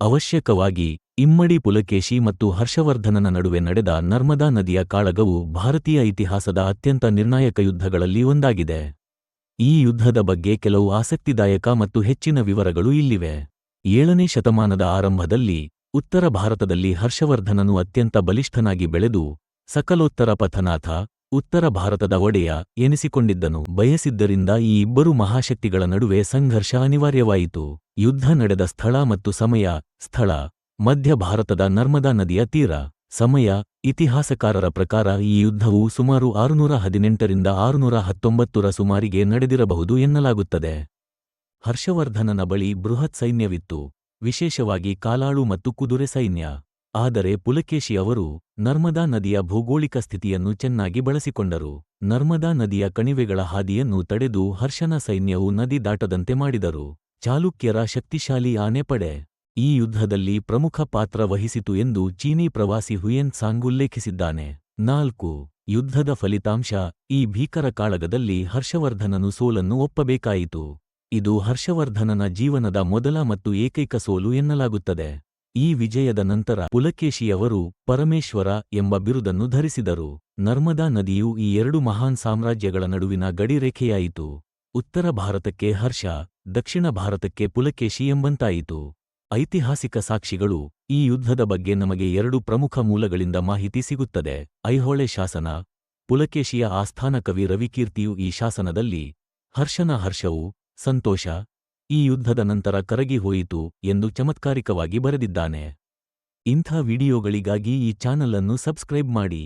ಅವಶ್ಯಕವಾಗಿ ಇಮ್ಮಡಿ ಪುಲಕೇಶಿ ಮತ್ತು ಹರ್ಷವರ್ಧನನ ನಡುವೆ ನಡೆದ ನರ್ಮದಾ ನದಿಯ ಕಾಳಗವು ಭಾರತೀಯ ಇತಿಹಾಸದ ಅತ್ಯಂತ ನಿರ್ಣಾಯಕ ಯುದ್ಧಗಳಲ್ಲಿ ಒಂದಾಗಿದೆ. ಈ ಯುದ್ಧದ ಬಗ್ಗೆ ಕೆಲವು ಆಸಕ್ತಿದಾಯಕ ಮತ್ತು ಹೆಚ್ಚಿನ ವಿವರಗಳು ಇಲ್ಲಿವೆ. ಏಳನೇ ಶತಮಾನದ ಆರಂಭದಲ್ಲಿ ಉತ್ತರ ಭಾರತದಲ್ಲಿ ಹರ್ಷವರ್ಧನನು ಅತ್ಯಂತ ಬಲಿಷ್ಠನಾಗಿ ಬೆಳೆದು, ಸಕಲೋತ್ತರ ಪಥನಾಥ ಉತ್ತರ ಭಾರತದ ಒಡೆಯ ಎನಿಸಿಕೊಂಡಿದ್ದನು. ಬಯಸಿದ್ದರಿಂದ ಈ ಇಬ್ಬರು ಮಹಾಶಕ್ತಿಗಳ ನಡುವೆ ಸಂಘರ್ಷ ಅನಿವಾರ್ಯವಾಯಿತು. ಯುದ್ಧ ನಡೆದ ಸ್ಥಳ ಮತ್ತು ಸಮಯ, ಸ್ಥಳ, ಮಧ್ಯ ಭಾರತದ ನರ್ಮದಾ ನದಿಯ ತೀರ. ಸಮಯ, ಇತಿಹಾಸಕಾರರ ಪ್ರಕಾರ ಈ ಯುದ್ಧವು ಸುಮಾರು ಆರುನೂರ ಹದಿನೆಂಟರಿಂದ ಆರುನೂರ ಹತ್ತೊಂಬತ್ತರ ಸುಮಾರಿಗೆ ನಡೆದಿರಬಹುದು ಎನ್ನಲಾಗುತ್ತದೆ. ಹರ್ಷವರ್ಧನನ ಬಳಿ ಬೃಹತ್ ಸೈನ್ಯವಿತ್ತು. ವಿಶೇಷವಾಗಿ ಕಾಲಾಳು ಮತ್ತು ಕುದುರೆ ಸೈನ್ಯ. ಆದರೆ ಪುಲಕೇಶಿ ಅವರು ನರ್ಮದಾ ನದಿಯ ಭೌಗೋಳಿಕ ಸ್ಥಿತಿಯನ್ನು ಚೆನ್ನಾಗಿ ಬಳಸಿಕೊಂಡರು. ನರ್ಮದಾ ನದಿಯ ಕಣಿವೆಗಳ ಹಾದಿಯನ್ನು ತಡೆದು ಹರ್ಷನ ಸೈನ್ಯವು ನದಿ ದಾಟದಂತೆ ಮಾಡಿದರು. ಚಾಲುಕ್ಯರ ಶಕ್ತಿಶಾಲಿ ಆನೆಪಡೆ ಈ ಯುದ್ಧದಲ್ಲಿ ಪ್ರಮುಖ ಪಾತ್ರ ವಹಿಸಿತು ಎಂದು ಚೀನೀ ಪ್ರವಾಸಿ ಹುಯೆನ್ ಸಾಂಗ್ ಉಲ್ಲೇಖಿಸಿದ್ದಾನೆ. ನಾಲ್ಕು, ಯುದ್ಧದ ಫಲಿತಾಂಶ. ಈ ಭೀಕರ ಕಾಳಗದಲ್ಲಿ ಹರ್ಷವರ್ಧನನು ಸೋಲನ್ನು ಒಪ್ಪಬೇಕಾಯಿತು. ಇದು ಹರ್ಷವರ್ಧನನ ಜೀವನದ ಮೊದಲ ಮತ್ತು ಏಕೈಕ ಸೋಲು ಎನ್ನಲಾಗುತ್ತದೆ. ಈ ವಿಜಯದ ನಂತರ ಪುಲಕೇಶಿಯವರು ಪರಮೇಶ್ವರ ಎಂಬ ಬಿರುದನ್ನು ಧರಿಸಿದರು. ನರ್ಮದಾ ನದಿಯು ಈ ಎರಡು ಮಹಾನ್ ಸಾಮ್ರಾಜ್ಯಗಳ ನಡುವಿನ ಗಡಿರೇಖೆಯಾಯಿತು. ಉತ್ತರ ಭಾರತಕ್ಕೆ ಹರ್ಷ, ದಕ್ಷಿಣ ಭಾರತಕ್ಕೆ ಪುಲಕೇಶಿ ಎಂಬಂತಾಯಿತು. ಐತಿಹಾಸಿಕ ಸಾಕ್ಷಿಗಳು, ಈ ಯುದ್ಧದ ಬಗ್ಗೆ ನಮಗೆ ಎರಡು ಪ್ರಮುಖ ಮೂಲಗಳಿಂದ ಮಾಹಿತಿ ಸಿಗುತ್ತದೆ. ಐಹೊಳೆ ಶಾಸನ, ಪುಲಕೇಶಿಯ ಆಸ್ಥಾನ ಕವಿ ರವಿಕೀರ್ತಿಯು ಈ ಶಾಸನದಲ್ಲಿ, ಹರ್ಷನ ಹರ್ಷವು, ಸಂತೋಷ ಈ ಯುದ್ಧದ ನಂತರ ಕರಗಿ ಹೋಯಿತು ಎಂದು ಚಮತ್ಕಾರಿಕವಾಗಿ ಬರೆದಿದ್ದಾನೆ. ಇಂಥ ವಿಡಿಯೋಗಳಿಗಾಗಿ ಈ ಚಾನಲ್ ಅನ್ನು ಸಬ್ಸ್ಕ್ರೈಬ್ ಮಾಡಿ.